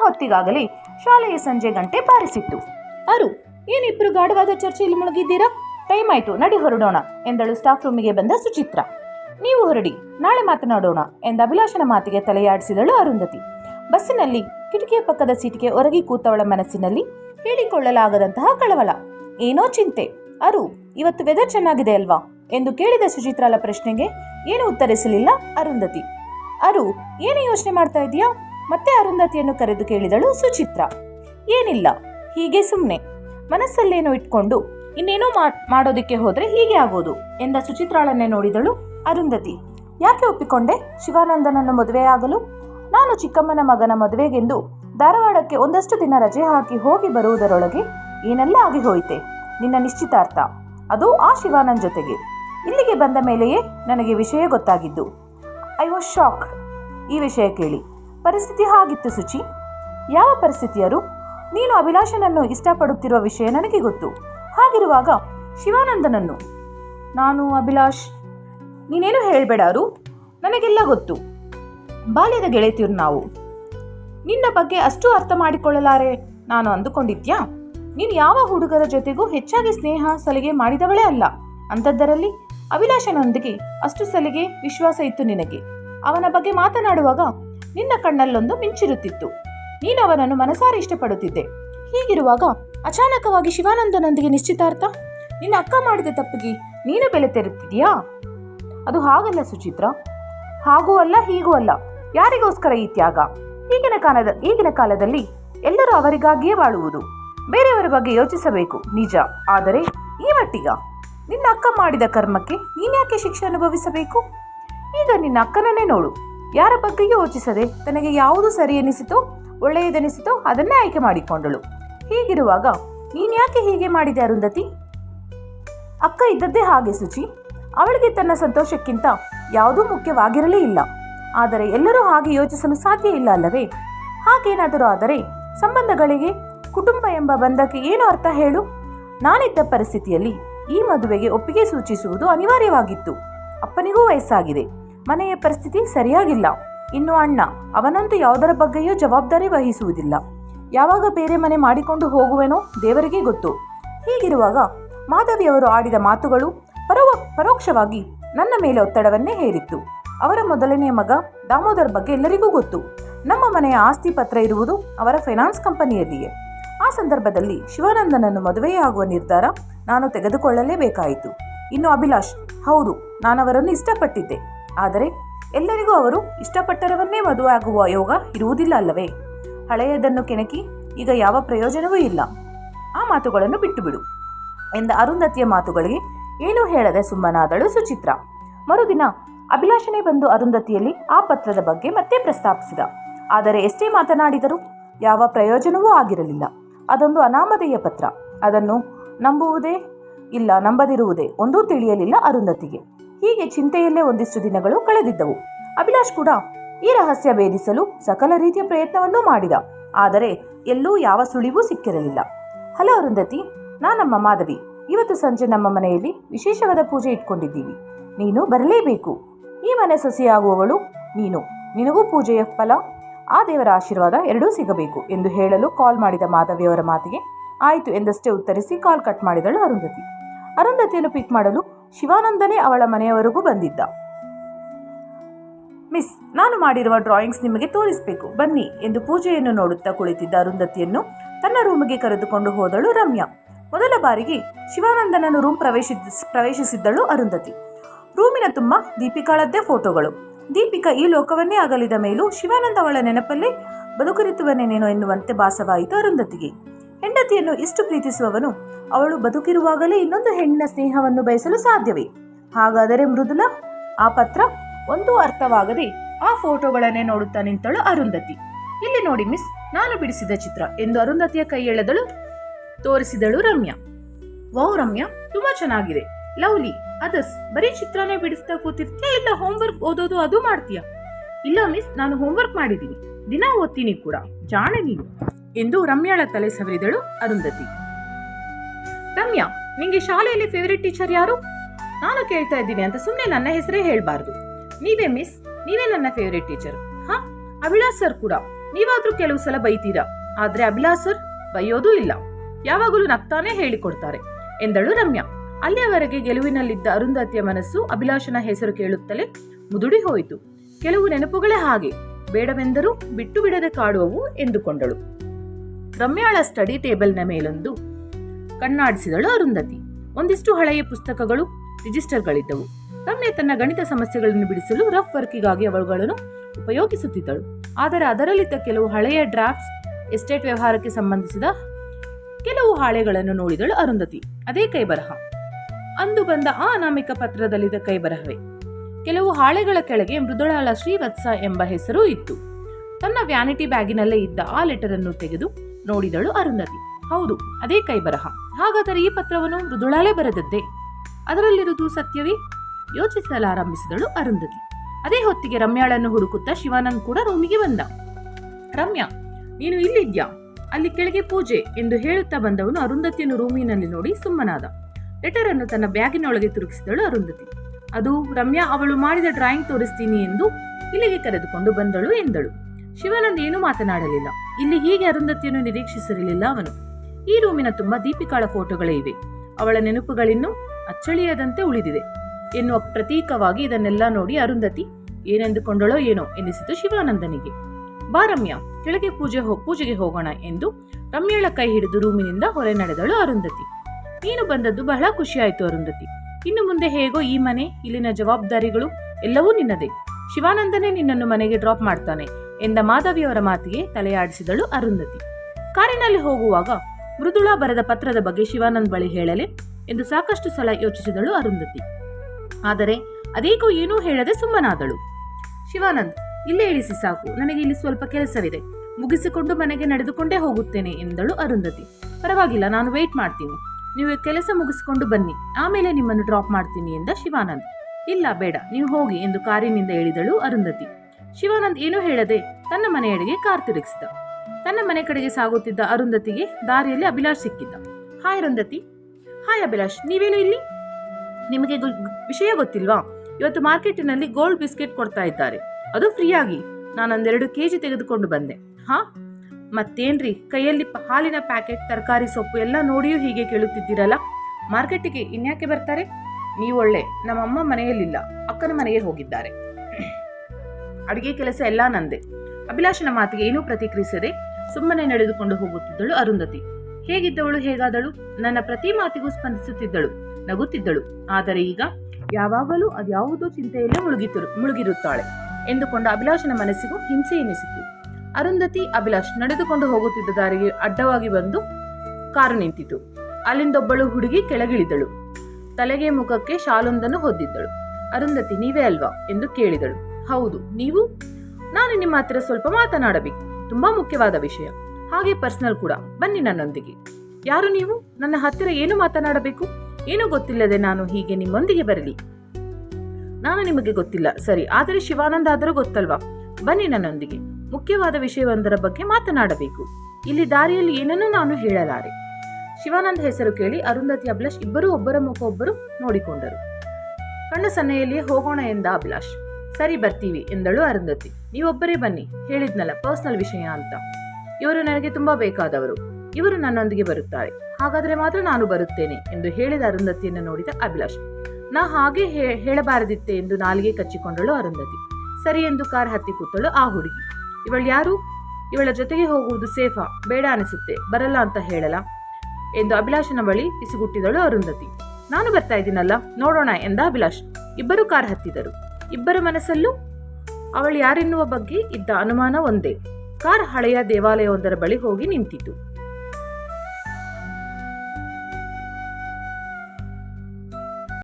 ಹೊತ್ತಿಗಾಗಲೇ ಶಾಲೆಯ ಸಂಜೆ ಗಂಟೆ ಬಾರಿಸಿತ್ತು. ಅರು, ಏನಿಬ್ರು ಗಾಢವಾದ ಚರ್ಚೆಯಲ್ಲಿ ಮುಳುಗಿದ್ದೀರಾ? ಟೈಮ್ ಆಯ್ತು, ನಡಿ ಹೊರಡೋಣ, ಎಂದಳು ಸ್ಟಾಫ್ ರೂಮಿಗೆ ಬಂದ ಸುಚಿತ್ರ. ನೀವು ಹೊರಡಿ, ನಾಳೆ ಮಾತನಾಡೋಣ, ಎಂದ ಅಭಿಲಾಷನ ಮಾತಿಗೆ ತಲೆಯಾಡಿಸಿದಳು ಅರುಂಧತಿ. ಬಸ್ಸಿನಲ್ಲಿ ಕಿಟಕಿಯ ಪಕ್ಕದ ಸೀಟಿಗೆ ಒರಗಿ ಕೂತವಳ ಮನಸ್ಸಿನಲ್ಲಿ ಹೇಳಿಕೊಳ್ಳಲಾಗದಂತಹ ಕಳವಳ. ಏನೋ ಚಿಂತೆ, ಅರು, ಇವತ್ತು ವೆದರ್ ಚೆನ್ನಾಗಿದೆ ಅಲ್ವಾ? ಎಂದು ಕೇಳಿದ ಸುಚಿತ್ರಾಲ ಪ್ರಶ್ನೆಗೆ ಏನು ಉತ್ತರಿಸಲಿಲ್ಲ ಅರುಂಧತಿ. ಅರು, ಏನು ಯೋಚನೆ ಮಾಡ್ತಾ ಇದೀಯಾ? ಮತ್ತೆ ಅರುಂಧತಿಯನ್ನು ಕರೆದು ಕೇಳಿದಳು ಸುಚಿತ್ರ. ಏನಿಲ್ಲ, ಹೀಗೆ ಸುಮ್ಮನೆ ಮನಸ್ಸಲ್ಲೇನೋ ಇಟ್ಕೊಂಡು, ಇನ್ನೇನೋ ಮಾಡೋದಿಕ್ಕೆ ಹೋದ್ರೆ ಹೀಗೆ ಆಗೋದು ಎಂದ ಸುಚಿತ್ರಾಳನ್ನೇ ನೋಡಿದಳು ಅರುಂಧತಿ. ಯಾಕೆ ಒಪ್ಪಿಕೊಂಡೆ? ಶಿವಾನಂದನನ್ನು ಮದುವೆಯಾಗಲು ನಾನು ಚಿಕ್ಕಮ್ಮನ ಮಗನ ಮದುವೆಗೆಂದು ಧಾರವಾಡಕ್ಕೆ ಒಂದಷ್ಟು ದಿನ ರಜೆ ಹಾಕಿ ಹೋಗಿ ಬರುವುದರೊಳಗೆ ಏನೆಲ್ಲ ಆಗಿ ಹೋಯಿತೆ? ನಿನ್ನ ನಿಶ್ಚಿತಾರ್ಥ. ಅದು ಆ ಶಿವಾನಂದ್ ಜೊತೆಗೆ. ಇಲ್ಲಿಗೆ ಬಂದ ಮೇಲೆಯೇ ನನಗೆ ವಿಷಯ ಗೊತ್ತಾಗಿದ್ದು. ಐ ವಾಸ್ ಶಾಕ್ ಈ ವಿಷಯ ಕೇಳಿ. ಪರಿಸ್ಥಿತಿ ಹಾಗಿತ್ತು ಸುಚಿ. ಯಾವ ಪರಿಸ್ಥಿತಿಯರು? ನೀನು ಅಭಿಲಾಷನನ್ನು ಇಷ್ಟಪಡುತ್ತಿರುವ ವಿಷಯ ನನಗೆ ಗೊತ್ತು. ಹಾಗಿರುವಾಗ ಶಿವಾನಂದನನ್ನು. ನಾನು ಅಭಿಲಾಷ್. ನೀನೇನು ಹೇಳಬೇಡ ಅರು? ನನಗೆಲ್ಲ ಗೊತ್ತು. ಬಾಲ್ಯದ ಗೆಳೆತಿಯರು ನಾವು. ನಿನ್ನ ಬಗ್ಗೆ ಅಷ್ಟು ಅರ್ಥ ಮಾಡಿಕೊಳ್ಳಲಾರೆ ನಾನು ಅಂದುಕೊಂಡಿದ್ಯಾ? ನೀನು ಯಾವ ಹುಡುಗರ ಜೊತೆಗೂ ಹೆಚ್ಚಾಗಿ ಸ್ನೇಹ, ಸಲಿಗೆ ಮಾಡಿದವಳೇ ಅಲ್ಲ. ಅಂಥದ್ದರಲ್ಲಿ ಅಭಿಲಾಷನೊಂದಿಗೆ ಅಷ್ಟು ಸಲಿಗೆ ವಿಶ್ವಾಸ ಇತ್ತು ನಿನಗೆ. ಅವನ ಬಗ್ಗೆ ಮಾತನಾಡುವಾಗ ನಿನ್ನ ಕಣ್ಣಲ್ಲೊಂದು ಮಿಂಚಿರುತ್ತಿತ್ತು. ನೀನು ಅವನನ್ನು ಮನಸಾರೆ ಇಷ್ಟಪಡುತ್ತಿದ್ದೆ. ಹೀಗಿರುವಾಗ ಅಚಾನಕವಾಗಿ ಶಿವಾನಂದನೊಂದಿಗೆ ನಿಶ್ಚಿತಾರ್ಥ, ನಿನ್ನ ಅಕ್ಕ ಮಾಡಿದ ತಪ್ಪಿಗೆ ನೀನು ಬೆಲೆ ತೆರುತ್ತಿದೆಯಾ? ಅದು ಹಾಗಲ್ಲ ಸುಚಿತ್ರ. ಹಾಗೂ ಅಲ್ಲ, ಹೀಗೂ ಅಲ್ಲ. ಯಾರಿಗೋಸ್ಕರ ಈ ತ್ಯಾಗ? ಈಗಿನ ಕಾಲದ, ಈಗಿನ ಕಾಲದಲ್ಲಿ ಎಲ್ಲರೂ ಅವರಿಗಾಗಿಯೇ ಬಾಳುವುದು. ಬೇರೆಯವರ ಬಗ್ಗೆ ಯೋಚಿಸಬೇಕು, ನಿಜ. ಆದರೆ ಈ ಮಟ್ಟಿಗ ನಿನ್ನ ಅಕ್ಕ ಮಾಡಿದ ಕರ್ಮಕ್ಕೆ ನೀನ್ಯಾಕೆ ಶಿಕ್ಷೆ ಅನುಭವಿಸಬೇಕು? ಈಗ ನಿನ್ನ ಅಕ್ಕನನ್ನೇ ನೋಡು. ಯಾರ ಬಗ್ಗೆ ಯೋಚಿಸದೆ ತನಗೆ ಯಾವುದು ಸರಿ ಎನಿಸಿತೋ, ಒಳ್ಳೆಯದೆನಿಸಿತೋ ಅದನ್ನೇ ಆಯ್ಕೆ ಮಾಡಿಕೊಂಡಳು. ಹೀಗಿರುವಾಗ ನೀನ್ಯಾಕೆ ಹೀಗೆ ಮಾಡಿದೆ ಅರುಂಧತಿ? ಅಕ್ಕ ಇದ್ದದ್ದೇ ಹಾಗೆ ಸುಚಿ. ಅವಳಿಗೆ ತನ್ನ ಸಂತೋಷಕ್ಕಿಂತ ಯಾವುದೂ ಮುಖ್ಯವಾಗಿರಲೇ ಇಲ್ಲ. ಆದರೆ ಎಲ್ಲರೂ ಹಾಗೆ ಯೋಚಿಸಲು ಸಾಧ್ಯ ಇಲ್ಲ ಅಲ್ಲವೇ? ಹಾಗೇನಾದರೂ ಆದರೆ ಸಂಬಂಧಗಳಿಗೆ ಕುಟುಂಬ ಎಂಬ ಬಂಧಕ್ಕೆ ಏನು ಅರ್ಥ ಹೇಳು? ನಾನಿದ್ದ ಪರಿಸ್ಥಿತಿಯಲ್ಲಿ ಈ ಮದುವೆಗೆ ಒಪ್ಪಿಗೆ ಸೂಚಿಸುವುದು ಅನಿವಾರ್ಯವಾಗಿತ್ತು. ಅಪ್ಪನಿಗೂ ವಯಸ್ಸಾಗಿದೆ. ಮನೆಯ ಪರಿಸ್ಥಿತಿ ಸರಿಯಾಗಿಲ್ಲ. ಇನ್ನು ಅಣ್ಣ, ಅವನಂತೂ ಯಾವುದರ ಬಗ್ಗೆಯೂ ಜವಾಬ್ದಾರಿ ವಹಿಸುವುದಿಲ್ಲ. ಯಾವಾಗ ಬೇರೆ ಮನೆ ಮಾಡಿಕೊಂಡು ಹೋಗುವೆನೋ ದೇವರಿಗೆ ಗೊತ್ತು. ಹೀಗಿರುವಾಗ ಮಾಧವಿಯವರು ಆಡಿದ ಮಾತುಗಳು ಪರವ, ಪರೋಕ್ಷವಾಗಿ ನನ್ನ ಮೇಲೆ ಒತ್ತಡವನ್ನೇ ಹೇರಿತ್ತು. ಅವರ ಮೊದಲನೆಯ ಮಗ ದಾಮೋದರ್ ಬಗ್ಗೆ ಎಲ್ಲರಿಗೂ ಗೊತ್ತು. ನಮ್ಮ ಮನೆಯ ಆಸ್ತಿ ಪತ್ರ ಇರುವುದು ಅವರ ಫೈನಾನ್ಸ್ ಕಂಪನಿಯಲ್ಲಿಯೇ. ಆ ಸಂದರ್ಭದಲ್ಲಿ ಶಿವಾನಂದನನ್ನು ಮದುವೆಯಾಗುವ ನಿರ್ಧಾರ ನಾನು ತೆಗೆದುಕೊಳ್ಳಲೇಬೇಕಾಯಿತು. ಇನ್ನು ಅಭಿಲಾಷ್, ಹೌದು ನಾನು ಅವರನ್ನು ಇಷ್ಟಪಟ್ಟಿದ್ದೆ. ಆದರೆ ಎಲ್ಲರಿಗೂ ಅವರು ಇಷ್ಟಪಟ್ಟರವನ್ನೇ ಮದುವೆ ಯೋಗ ಇರುವುದಿಲ್ಲ ಅಲ್ಲವೇ? ಹಳೆಯದನ್ನು ಕೆಣಕಿ ಈಗ ಯಾವ ಪ್ರಯೋಜನವೂ ಇಲ್ಲ. ಆ ಮಾತುಗಳನ್ನು ಬಿಟ್ಟು ಬಿಡು ಎಂದ ಅರುಂಧತಿಯ ಮಾತುಗಳಿಗೆ ಏನೂ ಹೇಳದೆ ಸುಮ್ಮನಾದಳು ಸುಚಿತ್ರ. ಮರುದಿನ ಅಭಿಲಾಷಣೆ ಬಂದು ಅರುಂಧತಿಯಲ್ಲಿ ಆ ಪತ್ರದ ಬಗ್ಗೆ ಮತ್ತೆ ಪ್ರಸ್ತಾಪಿಸಿದ. ಆದರೆ ಎಷ್ಟೇ ಮಾತನಾಡಿದರೂ ಯಾವ ಪ್ರಯೋಜನವೂ ಆಗಿರಲಿಲ್ಲ. ಅದೊಂದು ಅನಾಮಧೇಯ ಪತ್ರ. ಅದನ್ನು ನಂಬುವುದೇ ಇಲ್ಲ, ನಂಬದಿರುವುದೇ, ಒಂದೂ ತಿಳಿಯಲಿಲ್ಲ ಅರುಂಧತಿಗೆ. ಹೀಗೆ ಚಿಂತೆಯಲ್ಲೇ ಒಂದಿಷ್ಟು ದಿನಗಳು ಕಳೆದಿದ್ದವು. ಅಭಿಲಾಷ್ ಕೂಡ ಈ ರಹಸ್ಯ ಭೇದಿಸಲು ಸಕಲ ರೀತಿಯ ಪ್ರಯತ್ನವನ್ನೂ ಮಾಡಿದ. ಆದರೆ ಎಲ್ಲೂ ಯಾವ ಸುಳಿವೂ ಸಿಕ್ಕಿರಲಿಲ್ಲ. ಹಲೋ ಅರುಂಧತಿ, ನಾನಮ್ಮ ಮಾಧವಿ. ಇವತ್ತು ಸಂಜೆ ನಮ್ಮ ಮನೆಯಲ್ಲಿ ವಿಶೇಷವಾದ ಪೂಜೆ ಇಟ್ಕೊಂಡಿದ್ದೀವಿ. ನೀನು ಬರಲೇಬೇಕು. ಈ ಮನೆ ಸೊಸೆಯಾಗುವವಳು ನೀನು. ನಿನಗೂ ಪೂಜೆಯ ಫಲ, ಆ ದೇವರ ಆಶೀರ್ವಾದ ಎರಡೂ ಸಿಗಬೇಕು ಎಂದು ಹೇಳಲು ಕಾಲ್ ಮಾಡಿದ ಮಾಧವಿಯವರ ಮಾತಿಗೆ ಆಯಿತು ಎಂದಷ್ಟೇ ಉತ್ತರಿಸಿ ಕಾಲ್ ಕಟ್ ಮಾಡಿದಳು ಅರುಂಧತಿ. ಅರುಂಧತಿಯನ್ನು ಪಿಕ್ ಮಾಡಲು ಶಿವಾನಂದನೇ ಅವಳ ಮನೆಯವರೆಗೂ ಬಂದಿದ್ದ. ಮಿಸ್, ನಾನು ಮಾಡಿರುವ ಡ್ರಾಯಿಂಗ್ಸ್ ನಿಮಗೆ ತೋರಿಸಬೇಕು. ಬನ್ನಿ ಎಂದು ಪೂಜೆಯನ್ನು ನೋಡುತ್ತಾ ಕುಳಿತಿದ್ದ ಅರುಂಧತಿಯನ್ನು ತನ್ನ ರೂಮಿಗೆ ಕರೆದುಕೊಂಡು ಹೋದಳು ರಮ್ಯಾ. ಮೊದಲ ಬಾರಿಗೆ ಶಿವಾನಂದನನ್ನು ರೂಮ್ ಪ್ರವೇಶ ಪ್ರವೇಶಿಸಿದ್ದಳು ಅರುಂಧತಿ. ರೂಮಿನ ತುಂಬ ದೀಪಿಕಾಳದ್ದೇ ಫೋಟೋಗಳು. ದೀಪಿಕಾ ಈ ಲೋಕವನ್ನೇ ಅಗಲಿದ ಮೇಲೂ ಶಿವಾನಂದ ಅವಳ ನೆನಪಲ್ಲೇ ಬದುಕುರಿತುವನೇನೇನೋ ಎನ್ನುವಂತೆ ಭಾಸವಾಯಿತು ಅರುಂಧತಿಗೆ. ಹೆಂಡತಿಯನ್ನು ಇಷ್ಟು ಪ್ರೀತಿಸುವವನು? ಅವಳು ಬದುಕಿರುವಾಗಲೇ ಇನ್ನೊಂದು ಹೆಣ್ಣಿನ ಸ್ನೇಹವನ್ನು ಬಯಸಲು ಸಾಧ್ಯವೇ? ಹಾಗಾದರೆ ಮೃದುಲ, ಆ ಪತ್ರ ಒಂದೂ ಅರ್ಥವಾಗದೆ ಆ ಫೋಟೋಗಳನ್ನೇ ನೋಡುತ್ತಾ ನಿಂತಳು ಅರುಂಧತಿ. ಇಲ್ಲಿ ನೋಡಿ ಮಿಸ್, ನಾನು ಬಿಡಿಸಿದ ಚಿತ್ರ. ಎಂದು ಅರುಂಧತಿಯ ಕೈ ಎಳೆದಳು, ತೋರಿಸಿದಳು ರಮ್ಯಾ. ವೌ ರಮ್ಯಾ, ತುಂಬಾ ಚೆನ್ನಾಗಿದೆ. ಲವ್ಲಿ ಅದಸ್ ಬರೀ ಚಿತ್ರನೇ ಬಿಡಿಸ್ತಾ ಕೂತಿರ್ತೀಯ ಇಲ್ಲ ಹೋಮ್ವರ್ಕ್ ಓದೋದು ಅದು ಮಾಡ್ತೀಯಾ? ಇಲ್ಲ ಮಿಸ್, ನಾನು ಹೋಮ್ವರ್ಕ್ ಮಾಡಿದ್ದೀನಿ. ದಿನ ಓದ್ತೀನಿ ಕೂಡ. ಜಾಣೆ ನೀನು. ಎಂದು ರಮ್ಯಾಳ ತಲೆ ಸವರಿದಳು ಅರುಂಧತಿ. ರಮ್ಯಾ, ನಿಂಗೆ ಶಾಲೆಯಲ್ಲಿ ಫೇವರಿಟ್ ಟೀಚರ್ ಯಾರು? ನಾನು ಕೇಳ್ತಾ ಇದ್ದೀನಿ ಅಂತ ಸುಮ್ಮನೆ ನನ್ನ ಹೆಸರೇ ಹೇಳಬಾರ್ದು. ನೀವೇ ಮಿಸ್ ನೀವೇ ನನ್ನ ಫೇವರಿಟ್ ಟೀಚರ್ ಹಾ, ಅಭಿಲಾಷ್ ಸರ್ ಕೂಡ. ನೀವಾದ್ರೂ ಕೆಲವು ಸಲ ಬೈತೀರಾ? ಆದ್ರೆ ಅಭಿಲಾಷ್ ಸರ್ ಬೈಯೋದೂ ಇಲ್ಲ. ಯಾವಾಗಲೂ ನಗ್ತಾನೆ ಹೇಳಿಕೊಡ್ತಾರೆ, ಎಂದಳು ರಮ್ಯಾ. ಅಲ್ಲಿಯವರೆಗೆ ಗೆಲುವಿನಲ್ಲಿದ್ದ ಅರುಂಧತಿಯ ಮನಸ್ಸು ಅಭಿಲಾಷನ ಹೆಸರು ಕೇಳುತ್ತಲೇ ಮುದುಡಿ ಹೋಯಿತು. ಕೆಲವು ನೆನಪುಗಳೇ ಹಾಗೆ, ಬೇಡವೆಂದರೂ ಬಿಟ್ಟು ಬಿಡದೆ ಕಾಡುವವು ಎಂದುಕೊಂಡಳು. ರಮ್ಯಾಳ ಸ್ಟಡಿ ಟೇಬಲ್ನ ಮೇಲೊಂದು ಕಣ್ಣಾಡಿಸಿದಳು ಅರುಂಧತಿ. ಒಂದಿಷ್ಟು ಹಳೆಯ ಪುಸ್ತಕಗಳು, ರಿಜಿಸ್ಟರ್ಗಳಿದ್ದವು. ರಮ್ಯ ತನ್ನ ಗಣಿತ ಸಮಸ್ಯೆಗಳನ್ನು ಬಿಡಿಸಲು ರಫ್ ವರ್ಕಿಗಾಗಿ ಅವುಗಳನ್ನು ಉಪಯೋಗಿಸುತ್ತಿದ್ದಳು. ಆದರೆ ಅದರಲ್ಲಿದ್ದ ಕೆಲವು ಹಳೆಯ ಡ್ರಾಫ್ಟ್ಸ್, ಎಸ್ಟೇಟ್ ವ್ಯವಹಾರಕ್ಕೆ ಸಂಬಂಧಿಸಿದ ಕೆಲವು ಹಾಳೆಗಳನ್ನು ನೋಡಿದಳು ಅರುಂಧತಿ. ಅದೇ ಕೈಬರಹ. ಅಂದು ಬಂದ ಆ ಅನಾಮಿಕ ಪತ್ರದಲ್ಲಿದ್ದ ಕೈಬರಹವೇ. ಕೆಲವು ಹಾಳೆಗಳ ಕೆಳಗೆ ಮೃದುಳಾಳ ಶ್ರೀವತ್ಸ ಎಂಬ ಹೆಸರು ಇತ್ತು. ತನ್ನ ವ್ಯಾನಿಟಿ ಬ್ಯಾಗಿನಲ್ಲೇ ಇದ್ದ ಆ ಲೆಟರ್ ಅನ್ನು ತೆಗೆದು ನೋಡಿದಳು ಅರುಂಧತಿ. ಹೌದು, ಅದೇ ಕೈಬರಹ. ಹಾಗಾದರೆ ಈ ಪತ್ರವನ್ನು ಮೃದುಳಾಳೆ ಬರೆದದ್ದೇ? ಅದರಲ್ಲಿರುವುದು ಸತ್ಯವೇ? ಯೋಚಿಸಲಾರಂಭಿಸಿದಳು ಅರುಂಧತಿ. ಅದೇ ಹೊತ್ತಿಗೆ ರಮ್ಯಾಳನ್ನು ಹುಡುಕುತ್ತಾ ಶಿವಾನಂದ್ ಕೂಡ ರೂಮಿಗೆ ಬಂದ. ರಮ್ಯಾ, ನೀನು ಇಲ್ಲಿದ್ಯಾ? ಅಲ್ಲಿ ಕೆಳಗೆ ಪೂಜೆ ಎಂದು ಹೇಳುತ್ತಾ ಬಂದವನು ಅರುಂಧತಿಯನ್ನು ರೂಮಿನಲ್ಲಿ ನೋಡಿ ಸುಮ್ಮನಾದ. ಲೆಟರ್ ಅನ್ನು ತನ್ನ ಬ್ಯಾಗಿನೊಳಗೆ ತಿರುಗಿಸಿದಳು ಅರುಂಧತಿ. ಅದು, ರಮ್ಯಾ, ಅವಳು ಮಾಡಿದ ಡ್ರಾಯಿಂಗ್ ತೋರಿಸ್ತೀನಿ ಎಂದು ಇಲ್ಲಿಗೆ ಕರೆದುಕೊಂಡು ಬಂದಳು ಎಂದಳು. ಶಿವಾನಂದ್ ಏನೂ ಮಾತನಾಡಲಿಲ್ಲ. ಇಲ್ಲಿ ಹೀಗೆ ಅರುಂಧತಿಯನ್ನು ನಿರೀಕ್ಷಿಸಿರಲಿಲ್ಲ ಅವನು. ಈ ರೂಮಿನ ತುಂಬಾ ದೀಪಿಕಾಳ ಫೋಟೋಗಳೇ ಇವೆ. ಅವಳ ನೆನಪುಗಳಿನ್ನೂ ಅಚ್ಚಳಿಯದಂತೆ ಉಳಿದಿದೆ. ಎನ್ನುವ ಪ್ರತೀಕವಾಗಿ ಇದನ್ನೆಲ್ಲ ನೋಡಿ ಅರುಂಧತಿ, ಏನೆಂದುಕೊಂಡಳೋ ಏನೋ? ಎನಿಸಿತು ಶಿವಾನಂದನಿಗೆ. ಬಾ ರಮ್ಯಾ, ಕೆಳಗೆ ಪೂಜೆ ಪೂಜೆಗೆ ಹೋಗೋಣ ಎಂದು ರಮ್ಯಳ ಕೈ ಹಿಡಿದು ರೂಮಿನಿಂದ ಹೊರೆ ನಡೆದಳು ಅರುಂಧತಿ. ನೀನು ಬಂದದ್ದು ಬಹಳ ಖುಷಿಯಾಯಿತು ಅರುಂಧತಿ. ಇನ್ನು ಮುಂದೆ ಹೇಗೋ ಈ ಮನೆ, ಇಲ್ಲಿನ ಜವಾಬ್ದಾರಿಗಳು ಎಲ್ಲವೂ ನಿನ್ನದೇ. ಶಿವಾನಂದನೇ ನಿನ್ನನ್ನು ಮನೆಗೆ ಡ್ರಾಪ್ ಮಾಡ್ತಾನೆ. ಎಂದ ಮಾಧವಿಯವರ ಮಾತಿಗೆ ತಲೆಯಾಡಿಸಿದಳು ಅರುಂಧತಿ. ಕಾರಿನಲ್ಲಿ ಹೋಗುವಾಗ ಮೃದುಳಾ ಬರೆದ ಪತ್ರದ ಬಗ್ಗೆ ಶಿವಾನಂದ್ ಬಳಿ ಹೇಳಲೆ ಎಂದು ಸಾಕಷ್ಟು ಸಲ ಯೋಚಿಸಿದಳು ಅರುಂಧತಿ. ಆದರೆ ಅದೇಕೋ ಏನೂ ಹೇಳದೆ ಸುಮ್ಮನಾದಳು. ಶಿವಾನಂದ್, ಇಲ್ಲೇ ಇಳಿಸಿ ಸಾಕು. ನನಗೆ ಇಲ್ಲಿ ಸ್ವಲ್ಪ ಕೆಲಸವಿದೆ. ಮುಗಿಸಿಕೊಂಡು ಮನೆಗೆ ನಡೆದುಕೊಂಡೇ ಹೋಗುತ್ತೇನೆ ಎಂದಳು ಅರುಂಧತಿ. ಪರವಾಗಿಲ್ಲ, ನಾನು ವೇಟ್ ಮಾಡ್ತೀನಿ. ನೀವು ಕೆಲಸ ಮುಗಿಸಿಕೊಂಡು ಬನ್ನಿ. ಆಮೇಲೆ ನಿಮ್ಮನ್ನು ಡ್ರಾಪ್ ಮಾಡ್ತೀನಿ ಎಂದ ಶಿವಾನಂದ್. ಇಲ್ಲ, ಬೇಡ. ನೀವು ಹೋಗಿ ಎಂದು ಕಾರಿನಿಂದ ಇಳಿದಳು ಅರುಂಧತಿ. ಶಿವಾನಂದ್ ಏನೂ ಹೇಳದೆ ತನ್ನ ಮನೆಯೆಡೆಗೆ ಕಾರ್ ತಿರುಗಿಸಿದ. ತನ್ನ ಮನೆ ಕಡೆಗೆ ಸಾಗುತ್ತಿದ್ದ ಅರುಂಧತಿಗೆ ದಾರಿಯಲ್ಲಿ ಅಭಿಲಾಷ್ ಸಿಕ್ಕಿದ್ದ. ಹಾಯ್ ಅರುಂಧತಿ. ಹಾಯ್ ಅಭಿಲಾಷ್, ನೀವೇನು ಇಲ್ಲಿ? ನಿಮಗೆ ವಿಷಯ ಗೊತ್ತಿಲ್ವಾ? ಇವತ್ತು ಮಾರ್ಕೆಟಿನಲ್ಲಿ ಗೋಲ್ಡ್ ಬಿಸ್ಕೆಟ್ ಕೊಡ್ತಾ ಇದ್ದಾರೆ. ಅದು ಫ್ರೀಯಾಗಿ. ನಾನೊಂದೆರಡು ಕೆ ಜಿ ತೆಗೆದುಕೊಂಡು ಬಂದೆ. ಹಾ? ಮತ್ತೇನ್ರಿ, ಕೈಯಲ್ಲಿ ಹಾಲಿನ ಪ್ಯಾಕೆಟ್, ತರಕಾರಿ ಸೊಪ್ಪು ಎಲ್ಲ ನೋಡಿಯೂ ಹೀಗೆ ಕೇಳುತ್ತಿದ್ದೀರಲ್ಲ? ಮಾರ್ಕೆಟಿಗೆ ಇನ್ಯಾಕೆ ಬರ್ತಾರೆ? ನೀವೊಳ್ಳೆ ನಮ್ಮಮ್ಮ ಮನೆಯಲ್ಲಿಲ್ಲ. ಅಕ್ಕನ ಮನೆಗೆ ಹೋಗಿದ್ದಾರೆ. ಅಡುಗೆ ಕೆಲಸ ಎಲ್ಲ ನಂದೆ. ಅಭಿಲಾಷನ ಮಾತಿಗೆ ಏನೂ ಪ್ರತಿಕ್ರಿಯಿಸದೆ ಸುಮ್ಮನೆ ನಡೆದುಕೊಂಡು ಹೋಗುತ್ತಿದ್ದಳು ಅರುಂಧತಿ. ಹೇಗಿದ್ದವಳು, ಹೇಗಾದಳು? ನನ್ನ ಪ್ರತಿ ಮಾತಿಗೂ ಸ್ಪಂದಿಸುತ್ತಿದ್ದಳು, ನಗುತ್ತಿದ್ದಳು. ಆದರೆ ಈಗ ಯಾವಾಗಲೂ ಅದ್ಯಾವುದೋ ಚಿಂತೆಯಲ್ಲೇ ಮುಳುಗಿತರು, ಮುಳುಗಿರುತ್ತಾಳೆ ಎಂದುಕೊಂಡ ಅಭಿಲಾಷನ ಮನಸ್ಸಿಗೂ ಹಿಂಸೆ ಎನಿಸಿತು. ಅರುಂಧತಿ, ಅಭಿಲಾಷ್ ನಡೆದುಕೊಂಡು ಹೋಗುತ್ತಿದ್ದ ದಾರಿಗೆ ಅಡ್ಡವಾಗಿ ಬಂದು ಕಾರು ನಿಂತಿತು. ಅಲ್ಲಿಂದೊಬ್ಬಳು ಹುಡುಗಿ ಕೆಳಗಿಳಿದಳು. ತಲೆಗೆ ಮುಖಕ್ಕೆ ಶಾಲೊಂದನ್ನು ಹೊದ್ದಿದ್ದಳು. ಅರುಂಧತಿ, ನೀವೇ ಅಲ್ವಾ? ಎಂದು ಕೇಳಿದಳು. ಹೌದು, ನೀವು? ನಾನು ನಿಮ್ಮ ಹತ್ರ ಸ್ವಲ್ಪ ಮಾತನಾಡಬೇಕು. ತುಂಬಾ ಮುಖ್ಯವಾದ ವಿಷಯ. ಹಾಗೆ ಪರ್ಸನಲ್ ಕೂಡ. ಬನ್ನಿ ನನ್ನೊಂದಿಗೆ. ಯಾರು ನೀವು? ನನ್ನ ಹತ್ತಿರ ಏನು ಮಾತನಾಡಬೇಕು? ಏನೂ ಗೊತ್ತಿಲ್ಲದೆ ನಾನು ಹೀಗೆ ನಿಮ್ಮೊಂದಿಗೆ ಬರಲಿ. ನಾನು ನಿಮಗೆ ಗೊತ್ತಿಲ್ಲ. ಸರಿ, ಆದರೆ ಶಿವಾನಂದ ಆದರೂ ಗೊತ್ತಲ್ವಾ? ಬನ್ನಿ ನನ್ನೊಂದಿಗೆ. ಮುಖ್ಯವಾದ ವಿಷಯವೊಂದರ ಬಗ್ಗೆ ಮಾತನಾಡಬೇಕು. ಇಲ್ಲಿ ದಾರಿಯಲ್ಲಿ ಏನನ್ನೂ ನಾನು ಹೇಳಲಾರೆ? ಶಿವಾನಂದ ಹೆಸರು ಕೇಳಿ ಅರುಂಧತಿ ಅಭಿಲಾಷ್ ಇಬ್ಬರೂ ಒಬ್ಬರ ಮುಖ ಒಬ್ಬರು ನೋಡಿಕೊಂಡರು. ಕಣ್ಣ ಸನ್ನೆಯಲ್ಲಿಯೇ ಹೋಗೋಣ ಎಂದ ಅಭಿಲಾಷ್. ಸರಿ ಬರ್ತೀವಿ ಎಂದಳು ಅರುಂಧತಿ. ನೀವೊಬ್ಬರೇ ಬನ್ನಿ, ಹೇಳಿದ್ನಲ್ಲ ಪರ್ಸನಲ್ ವಿಷಯ ಅಂತ. ಇವರು ನನಗೆ ತುಂಬಾ ಬೇಕಾದವರು. ಇವರು ನನ್ನೊಂದಿಗೆ ಬರುತ್ತಾರೆ. ಹಾಗಾದರೆ ಮಾತ್ರ ನಾನು ಬರುತ್ತೇನೆ ಎಂದು ಹೇಳಿದ ಅರುಂಧತಿಯನ್ನು ನೋಡಿದ ಅಭಿಲಾಷ್. ನಾ ಹಾಗೆ ಹೇಳಬಾರದಿತ್ತೆ ಎಂದು ನಾಲಿಗೆ ಕಚ್ಚಿಕೊಂಡಳು ಅರುಂಧತಿ. ಸರಿ ಎಂದು ಕಾರ್ ಹತ್ತಿ ಕೂತಳು ಆ ಹುಡುಗಿ. ಇವಳು ಯಾರು? ಇವಳ ಜೊತೆಗೆ ಹೋಗುವುದು ಸೇಫಾ? ಬೇಡ ಅನಿಸುತ್ತೆ. ಬರಲ್ಲ ಅಂತ ಹೇಳಲ್ಲ ಎಂದು ಅಭಿಲಾಷನ ಬಳಿ ಪಿಸುಗುಟ್ಟಿದಳು ಅರುಂಧತಿ. ನಾನು ಬರ್ತಾ ಇದ್ದೀನಲ್ಲ, ನೋಡೋಣ ಎಂದ ಅಭಿಲಾಷ್. ಇಬ್ಬರು ಕಾರ್ ಹತ್ತಿದರು. ಇಬ್ಬರ ಮನಸ್ಸಲ್ಲೂ ಅವಳು ಯಾರೆನ್ನುವ ಬಗ್ಗೆ ಇದ್ದ ಅನುಮಾನ ಒಂದೇ. ಕಾರ್ ಹಳೆಯ ದೇವಾಲಯವೊಂದರ ಬಳಿ ಹೋಗಿ ನಿಂತಿತು.